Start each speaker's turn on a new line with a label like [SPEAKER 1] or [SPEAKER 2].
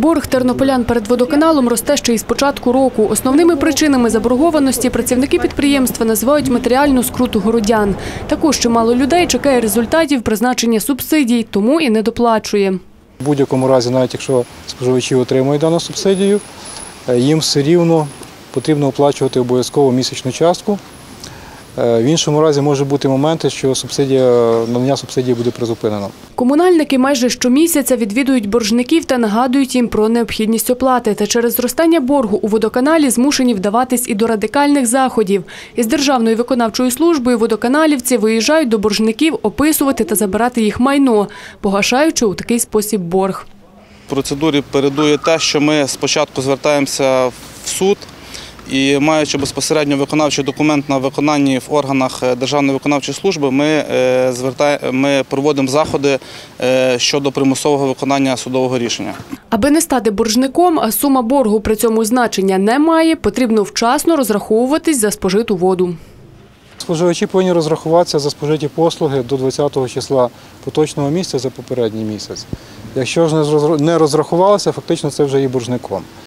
[SPEAKER 1] Борг тернополян перед водоканалом росте ще із початку року. Основними причинами заборгованості працівники підприємства називають матеріальну скруту городян. Також чимало людей чекає результатів призначення субсидій, тому і не доплачує.
[SPEAKER 2] В будь-якому разі, навіть якщо споживачі отримують дану субсидію, е, їм все рівно потрібно оплачувати обов'язково місячну частку. Е, В іншому разі може бути моменти, що субсидія, надання субсидії буде призупинено.
[SPEAKER 1] Комунальники майже щомісяця відвідують боржників та нагадують їм про необхідність оплати. Та через зростання боргу у водоканалі змушені вдаватись і до радикальних заходів. Із Державною виконавчою службою водоканалівці виїжджають до боржників описувати та забирати їх майно, погашаючи у такий спосіб борг.
[SPEAKER 3] В процедурі передує те, що ми спочатку звертаємося в суд і маючи безпосередньо виконавчий документ на виконанні в органах е, Державної виконавчої служби, ми, е, ми проводимо заходи е, щодо примусового виконання судового рішення.
[SPEAKER 1] Аби не стати боржником, а сума боргу при цьому значення не має, потрібно вчасно розраховуватись за спожиту воду.
[SPEAKER 2] Споживачі повинні розрахуватися за спожиті послуги до 20-го числа поточного місяця за попередній місяць. Якщо ж не розрахувалися, фактично це вже є боржником.